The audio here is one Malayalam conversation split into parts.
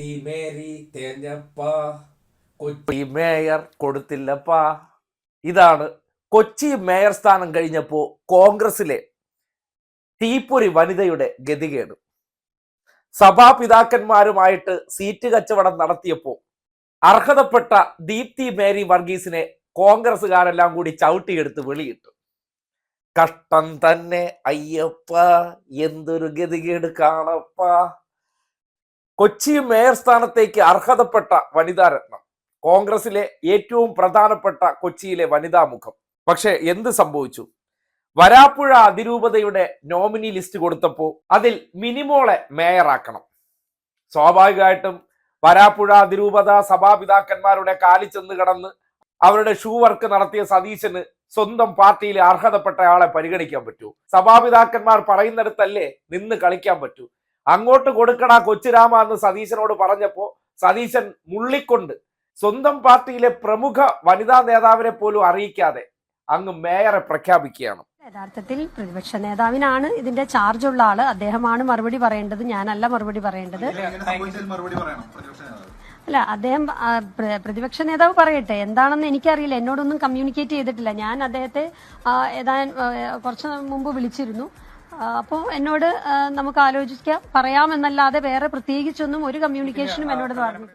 ദീപ്തി മേരി തേഞ്ഞപ്പ. കൊച്ചി മേയർ കൊടുത്തില്ലപ്പാ. ഇതാണ് കൊച്ചി മേയർ സ്ഥാനം കഴിഞ്ഞപ്പോ കോൺഗ്രസിലെ തീപ്പൊരി വനിതയുടെ ഗതികേട്. സഭാപിതാക്കന്മാരുമായിട്ട് സീറ്റ് കച്ചവടം നടത്തിയപ്പോ അർഹതപ്പെട്ട ദീപ്തി മേരി വർഗീസിനെ കോൺഗ്രസ്സുകാരെല്ലാം കൂടി ചവിട്ടിയെടുത്ത് വെളിയിട്ടു. കഷ്ടം തന്നെ അയ്യപ്പ എന്തൊരു ഗതികേട് കാണപ്പ. കൊച്ചി മേയർ സ്ഥാനത്തേക്ക് അർഹതപ്പെട്ട വനിതാ രത്നം. കോൺഗ്രസിലെ ഏറ്റവും പ്രധാനപ്പെട്ട കൊച്ചിയിലെ വനിതാ മുഖം. പക്ഷെ എന്ത് സംഭവിച്ചു? വരാപ്പുഴ അതിരൂപതയുടെ നോമിനി ലിസ്റ്റ് കൊടുത്തപ്പോൾ അതിൽ മിനിമോളെ മേയറാക്കണം. സ്വാഭാവികമായിട്ടും വരാപ്പുഴ അതിരൂപത സഭാപിതാക്കന്മാരുടെ കാലിൽ ചെന്ന് കടന്ന് അവരുടെ ഷൂ വർക്ക് നടത്തിയ സതീശന് സ്വന്തം പാർട്ടിയിൽ അർഹതപ്പെട്ട ആളെ പരിഗണിക്കാൻ പറ്റൂ. സഭാപിതാക്കന്മാർ പറയുന്നിടത്തല്ലേ നിന്ന് കളിക്കാൻ പറ്റൂ. അങ്ങോട്ട് കൊടുക്കടാ കൊച്ചുരാമ എന്ന് സതീശനോട് പറഞ്ഞപ്പോ സതീശൻ മുള്ളിക്കൊണ്ട് സ്വന്തം പാർട്ടിയിലെ പ്രമുഖ വനിതാ നേതാവിനെ പോലും അറിയിക്കാതെ അങ്ങ് മേയറെ പ്രഖ്യാപിക്കുകയാണ്. യഥാർത്ഥത്തിൽ പ്രതിപക്ഷ നേതാവിനാണ് ഇതിന്റെ ചാർജ് ഉള്ള ആൾ. അദ്ദേഹമാണ് മറുപടി പറയേണ്ടത്. ഞാനല്ല മറുപടി പറയേണ്ടത്. ഇങ്ങനെ മറുപടി പറയണം. പ്രതിപക്ഷ നേതാവ്. അല്ല അദ്ദേഹം പ്രതിപക്ഷ നേതാവ് പറയട്ടെ. എന്താണെന്ന് എനിക്കറിയില്ല. എന്നോടൊന്നും കമ്മ്യൂണിക്കേറ്റ് ചെയ്തിട്ടില്ല. ഞാൻ അദ്ദേഹത്തെ ഏതാ കുറച്ച് മുമ്പ് വിളിച്ചിരുന്നു. അപ്പോൾ എന്നോട് നമുക്ക് ആലോചിക്കാം. പറയാമെന്നല്ലാതെ വേറെ പ്രത്യേകിച്ചൊന്നും ഒരു കമ്മ്യൂണിക്കേഷനും എന്നോട് പറഞ്ഞു.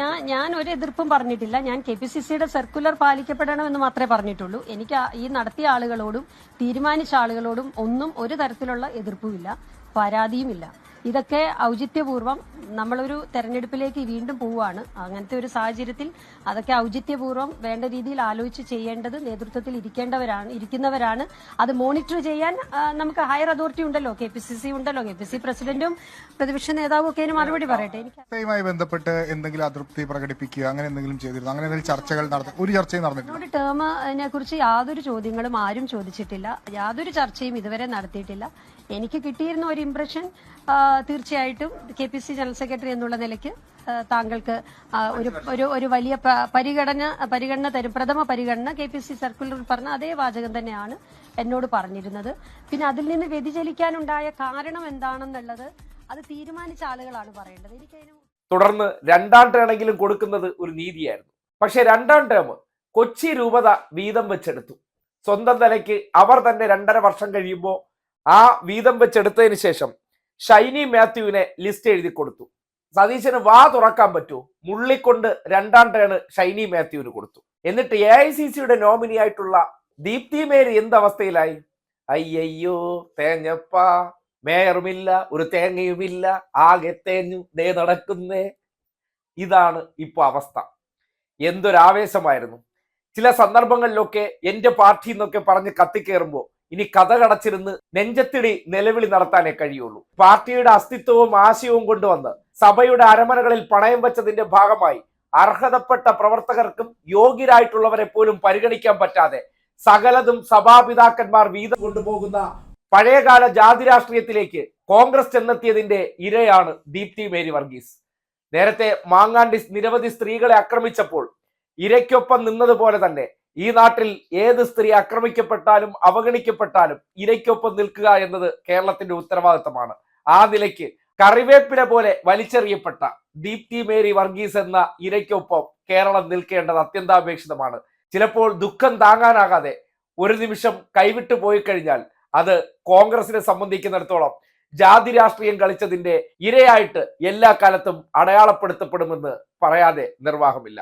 ഞാൻ ഞാൻ ഒരു എതിർപ്പും പറഞ്ഞിട്ടില്ല. ഞാൻ കെ പി സി സിയുടെ സർക്കുലർ പാലിക്കപ്പെടണമെന്ന് മാത്രമേ പറഞ്ഞിട്ടുള്ളൂ. എനിക്ക് ഈ നടത്തിയ ആളുകളോടും തീരുമാനിച്ച ആളുകളോടും ഒന്നും ഒരു തരത്തിലുള്ള എതിർപ്പുമില്ല. പരാതിയുമില്ല. ഇതൊക്കെ ഔചിത്യപൂർവം നമ്മളൊരു തെരഞ്ഞെടുപ്പിലേക്ക് വീണ്ടും പോവുകയാണ്. അങ്ങനത്തെ ഒരു സാഹചര്യത്തിൽ അതൊക്കെ ഔചിത്യപൂർവം വേണ്ട രീതിയിൽ ആലോചിച്ച് ചെയ്യേണ്ടത് നേതൃത്വത്തിൽ ഇരിക്കേണ്ടവരാണ് ഇരിക്കുന്നവരാണ്. അത് മോണിറ്റർ ചെയ്യാൻ നമുക്ക് ഹയർ അതോറിറ്റി ഉണ്ടല്ലോ കെ പി സി സി ഉണ്ടല്ലോ കെ പി സി പ്രസിഡന്റും പ്രതിപക്ഷ നേതാവും ഒക്കെ മറുപടി പറയട്ടെ. എനിക്ക് ബന്ധപ്പെട്ട് എന്തെങ്കിലും അതൃപ്തി പ്രകടിപ്പിക്കുക അങ്ങനെ എന്തെങ്കിലും ചെയ്തിരുന്നു? അങ്ങനെ എന്തെങ്കിലും ചർച്ചകൾ നടത്തി ഒരു ചർച്ചയും നടന്നിട്ടില്ല. ടേമിനെ കുറിച്ച് യാതൊരു ചോദ്യങ്ങളും ആരും ചോദിച്ചിട്ടില്ല. യാതൊരു ചർച്ചയും ഇതുവരെ നടത്തിയിട്ടില്ല. എനിക്ക് കിട്ടിയിരുന്ന ഒരു ഇംപ്രഷൻ തീർച്ചയായിട്ടും K P C general secretary എന്നുള്ള നിലയ്ക്ക് താങ്കൾക്ക് ഒരു ഒരു ഒരു വലിയ പരിഗണന പരിഗണന തരും. പ്രഥമ പരിഗണന കെ പി സി സർക്കുലറിൽ പറഞ്ഞ അതേ വാചകം തന്നെയാണ് എന്നോട് പറഞ്ഞിരുന്നത്. പിന്നെ അതിൽ നിന്ന് വ്യതിചലിക്കാനുണ്ടായ കാരണം എന്താണെന്നുള്ളത് അത് തീരുമാനിച്ച ആളുകളാണ് പറയേണ്ടത്. എനിക്കതിന് തുടർന്ന് രണ്ടാം ടേണെങ്കിലും കൊടുക്കുന്നത് ഒരു നീതിയായിരുന്നു. പക്ഷെ രണ്ടാം ടേം കൊച്ചി രൂപത വീതം വെച്ചെടുത്തു. സ്വന്തം നിലയ്ക്ക് അവർ തന്നെ രണ്ടര വർഷം കഴിയുമ്പോൾ ആ വീതം വെച്ചെടുത്തതിന് ശേഷം ഷൈനി മാത്യുവിനെ ലിസ്റ്റ് എഴുതി കൊടുത്തു. സതീശന് വാ തുറക്കാൻ പറ്റൂ. മുള്ളിക്കൊണ്ട് രണ്ടാം ടേണ് ഷൈനി മാത്യുവിന് കൊടുത്തു. എന്നിട്ട് എ ഐ സി സിയുടെ നോമിനി ആയിട്ടുള്ള ദീപ്തി മേരി എന്തവസ്ഥയിലായി അയ്യയ്യോ തേഞ്ഞപ്പ മേയറുമില്ല ഒരു തേങ്ങയുമില്ല ആകെ തേഞ്ഞു ദേ നടക്കുന്നേ. ഇതാണ് ഇപ്പൊ അവസ്ഥ. എന്തൊരാവേശമായിരുന്നു. ചില സന്ദർഭങ്ങളിലൊക്കെ എന്റെ പാർട്ടി എന്നൊക്കെ പറഞ്ഞ് കത്തിക്കേറുമ്പോ ഇനി കഥ കടച്ചിരുന്ന് നെഞ്ചത്തിടി നിലവിളി നടത്താനേ കഴിയുള്ളൂ. പാർട്ടിയുടെ അസ്തിത്വവും ആശയവും കൊണ്ടുവന്ന് സഭയുടെ അരമനകളിൽ പണയം വെച്ചതിന്റെ ഭാഗമായി അർഹതപ്പെട്ട പ്രവർത്തകർക്കും യോഗ്യരായിട്ടുള്ളവരെ പോലും പരിഗണിക്കാൻ പറ്റാതെ സകലതും സഭാപിതാക്കന്മാർ വീതം കൊണ്ടുപോകുന്ന പഴയകാല ജാതി രാഷ്ട്രീയത്തിലേക്ക് കോൺഗ്രസ് ചെന്നെത്തിയതിന്റെ ഇരയാണ് ദീപ്തി മേരി വർഗീസ് നേരത്തെ മാങ്ങാണ്ടി നിരവധി സ്ത്രീകളെ ആക്രമിച്ചപ്പോൾ ഇരയ്ക്കൊപ്പം നിന്നതുപോലെ തന്നെ ഈ നാട്ടിൽ ഏത് സ്ത്രീ ആക്രമിക്കപ്പെട്ടാലും അവഗണിക്കപ്പെട്ടാലും ഇരയ്ക്കൊപ്പം നിൽക്കുക എന്നത് കേരളത്തിന്റെ ഉത്തരവാദിത്തമാണ്. ആ നിലയ്ക്ക് കറിവേപ്പില പോലെ വലിച്ചെറിയപ്പെട്ട ദീപ്തി മേരി വർഗീസ് എന്ന ഇരയ്ക്കൊപ്പം കേരളം നിൽക്കേണ്ടത് അത്യന്താപേക്ഷിതമാണ്. ചിലപ്പോൾ ദുഃഖം താങ്ങാനാകാതെ ഒരു നിമിഷം കൈവിട്ടു പോയി കഴിഞ്ഞാൽ അത് കോൺഗ്രസിനെ സംബന്ധിക്കുന്നിടത്തോളം ജാതി രാഷ്ട്രീയം കളിച്ചതിന്റെ ഇരയായിട്ട് എല്ലാ കാലത്തും അടയാളപ്പെടുത്തപ്പെടുമെന്ന് പറയാതെ നിർവാഹമില്ല.